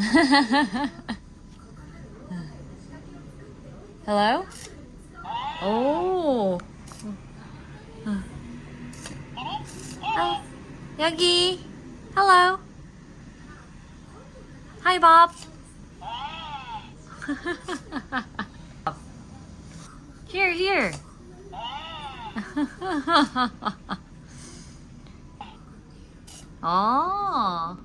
Hello. Hello? 오. 아, 여기. Hello. Hi, Bob. here, here. 아.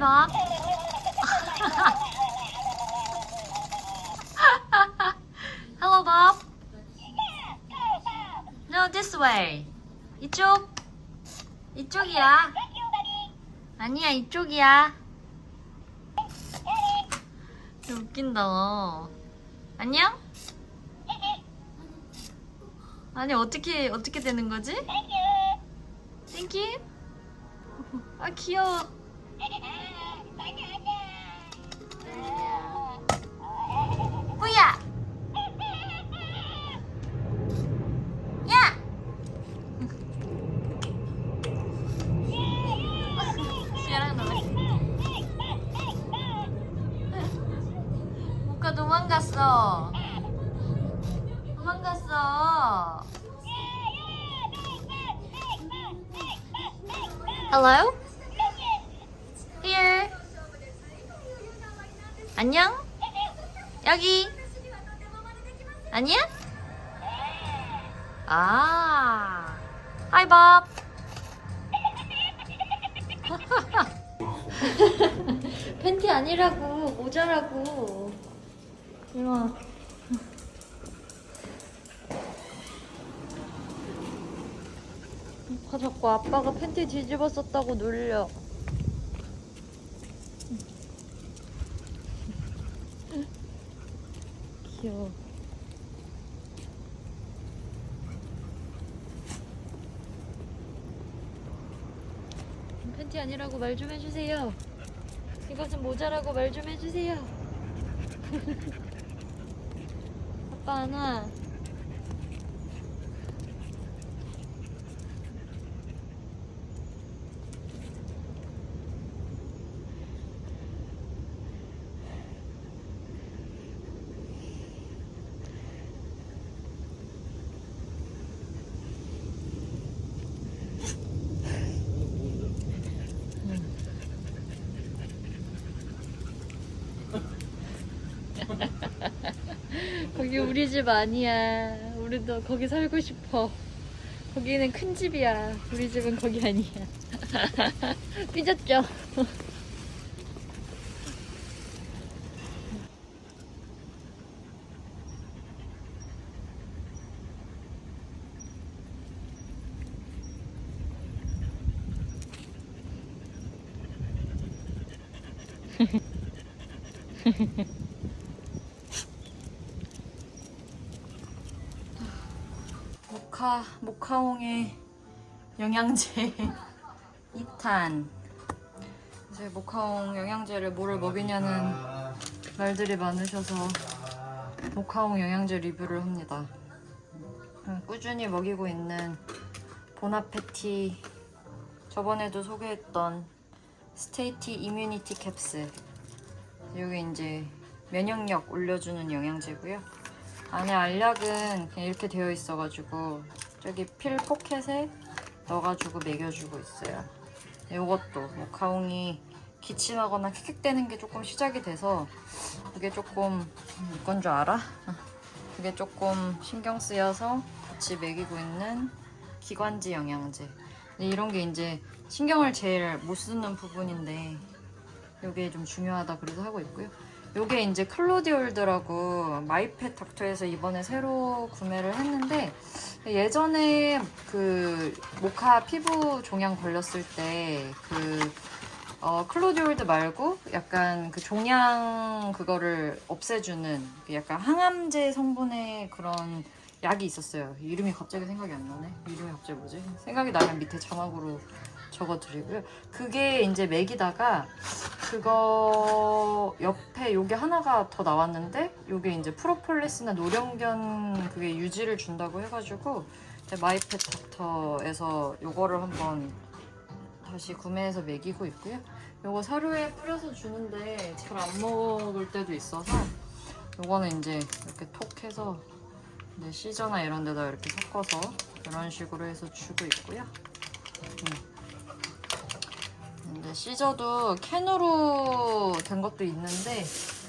Bob. Hello, Bob. No, this way. 이쪽. 이쪽이야. 아니야, 이쪽이야. 웃긴다. 너. 안녕? 아니, 어떻게, 어떻게 되는 거지? Thank you. 아, 귀여워. 도망갔어. 도망갔어. Hello? 안녕? 여기. 아니야? 아. Hi, Bob. 팬티 아니라고 모자라고. 이마. 아, 자꾸 아빠가 팬티 뒤집어 썼다고 놀려. 귀여워. 팬티 아니라고 말 좀 해주세요. 이것은 모자라고 말 좀 해주세요. 아빠 거기 우리 집 아니야. 우리도 거기 살고 싶어. 거기는 큰 집이야. 우리 집은 거기 아니야. 삐졌죠? 모카 모카홍의 영양제 2탄. 이제 모카홍 영양제를 뭐를 먹이냐는 말들이 많으셔서 모카홍 영양제 리뷰를 합니다. 음, 꾸준히 먹이고 있는 보나페티 저번에도 소개했던 스테이티 이뮤니티 캡슐 여기 이제 면역력 올려주는 영양제고요 안에 알약은 그냥 이렇게 되어 있어가지고 저기 필 포켓에 넣어가지고 먹여주고 있어요. 이것도 뭐 가웅이 기침하거나 킥킥대는 게 조금 시작이 돼서 그게 조금 이건 줄 알아? 그게 조금 신경 쓰여서 같이 먹이고 있는 기관지 영양제. 이런 게 이제 신경을 제일 못 쓰는 부분인데 이게 좀 중요하다 그래서 하고 있고요. 요게 이제 클로디올드라고 마이펫 닥터에서 이번에 새로 구매를 했는데 예전에 그 모카 피부 종양 걸렸을 때그 어, 클로디올드 말고 약간 그 종양 그거를 없애주는 그 약간 항암제 성분의 그런 약이 있었어요. 이름이 갑자기 생각이 안 나네. 이름이 갑자기 뭐지? 생각이 나면 밑에 자막으로 적어드리고요. 그게 이제 맥이다가 그거 옆에 요게 하나가 더 나왔는데 요게 이제 프로폴리스나 노령견 그게 유지를 준다고 해가지고 마이펫 닥터에서 요거를 한번 다시 구매해서 먹이고 있고요. 요거 사료에 뿌려서 주는데 잘 안 먹을 때도 있어서 요거는 이제 이렇게 톡 해서 이제 시저나 이런 데다 이렇게 섞어서 이런 식으로 해서 주고 있고요. 음. 근데 시저도 캔으로 된 것도 있는데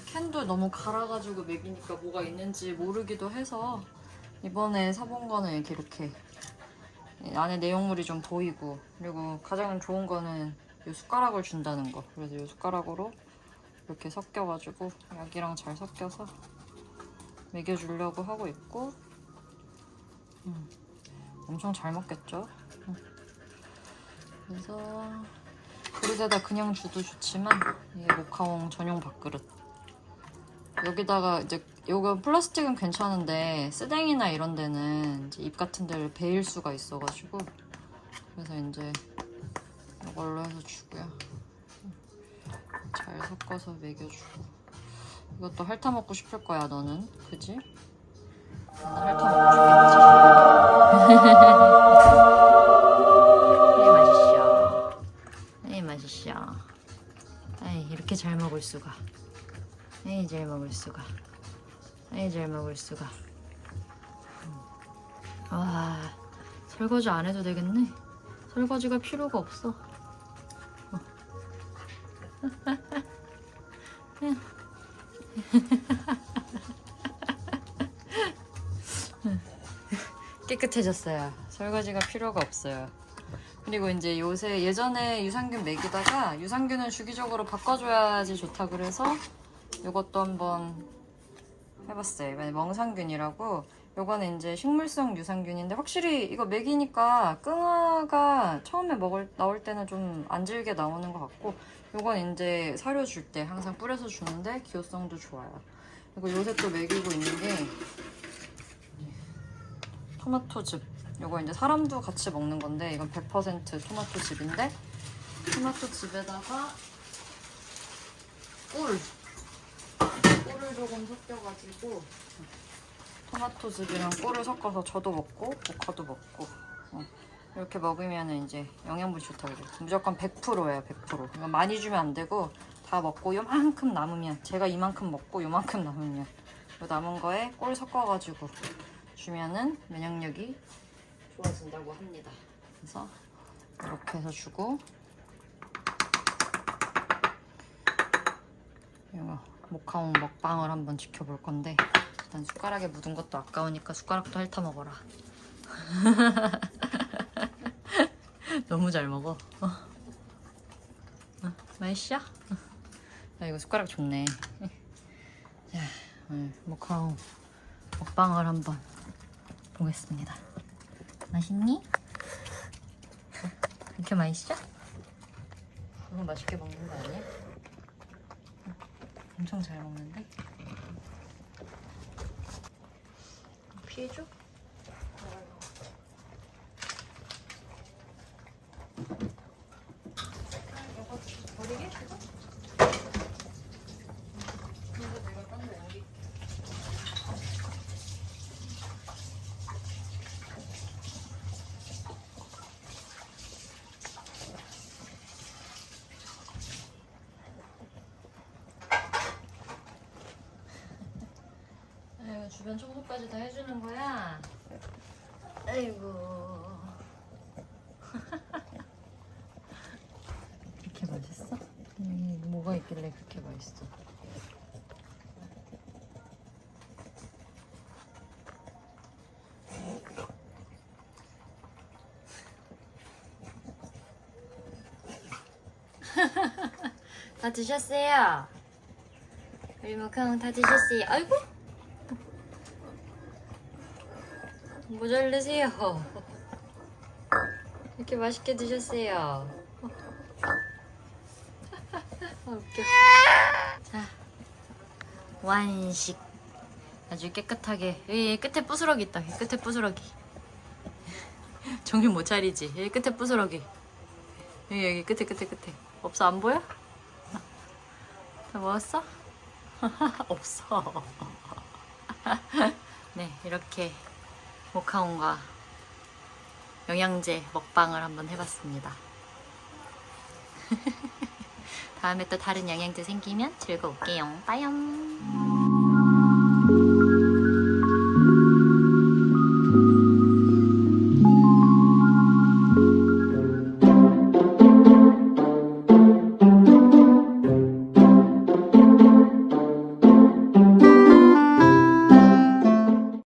캔도 너무 갈아가지고 먹이니까 뭐가 있는지 모르기도 해서 이번에 사본 거는 이렇게 이렇게. 안에 내용물이 좀 보이고 그리고 가장 좋은 거는 이 숟가락을 준다는 거. 그래서 이 숟가락으로 이렇게 섞여가지고 약이랑 잘 섞여서 먹여주려고 하고 있고 음, 엄청 잘 먹겠죠? 음. 그래서 그릇에다 그냥 줘도 좋지만 이게 모카옹 전용 밥그릇. 여기다가 이제 요거 플라스틱은 괜찮은데 쓰댕이나 이런 데는 이제 입 같은 데를 베일 수가 있어가지고 그래서 이제 이걸로 해서 주고요. 잘 섞어서 먹여주고. 이것도 핥아 먹고 싶을 거야 너는? 그지? 수가. 에이 잘 먹을 수가. 에이 잘 먹을 수가. 음. 와 설거지 안 해도 되겠네. 설거지가 필요가 없어. 어. 깨끗해졌어요. 설거지가 필요가 없어요 그리고 이제 요새 예전에 유산균 먹이다가 유산균은 주기적으로 바꿔줘야지 좋다 그래서 이것도 한번 해봤어요. 이번에 멍상균이라고 요거는 이제 식물성 유산균인데 확실히 이거 먹이니까 끙아가 처음에 먹을 나올 때는 좀 안 질게 나오는 것 같고 요건 이제 사료 줄 때 항상 뿌려서 주는데 기호성도 좋아요. 그리고 요새 또 먹이고 있는 게 토마토즙. 요거 이제 사람도 같이 먹는 건데 이건 100% 토마토즙인데 토마토즙에다가 꿀. 꿀을 조금 섞여가지고 토마토 즙이랑 꿀을 섞어서 저도 먹고 모카도 먹고 어, 이렇게 먹으면 이제 영양분이 좋다 그래요. 무조건 100%예요 100% 이거 많이 주면 안 되고 다 먹고 요만큼 남으면 제가 이만큼 먹고 요만큼 남으면. 요 남은 거에 꿀 섞어가지고 주면은 면역력이 좋아진다고 합니다 그래서 이렇게 해서 주고 이거 모카옹 먹방을 한번 지켜볼 건데 일단 숟가락에 묻은 것도 아까우니까 숟가락도 핥아 먹어라. 너무 잘 먹어. 어. 어, 맛있어? 야, 이거 숟가락 좋네. 자, 오늘 모카옹 먹방을 한번 보겠습니다. 맛있니? 이렇게 맛있어? 너무 맛있게 먹는 거 아니야? 엄청 잘 먹는데? 피해줘? 이거 버리게? 이거 내가 딴데 옮길게. 아이고 주변 청소까지 다 해주는 거야. 아이고. 이렇게 맛있어? 음, 뭐가 있길래 그렇게 맛있어? 다 드셨어요? 모카롱 다 드셨어요? 아이고. 모자르세요. 이렇게 맛있게 드셨어요. 아, 웃겨. 자, 완식. 아주 깨끗하게. 여기 끝에 부스러기 있다. 끝에 부스러기. 정신 못 차리지. 여기 끝에 부스러기. 여기 여기 끝에 끝에 끝에 없어 안 보여? 다 먹었어? 없어. 네 이렇게 모카온과 영양제 먹방을 한번 해봤습니다. 다음에 또 다른 영양제 생기면 즐거울게요. 빠염.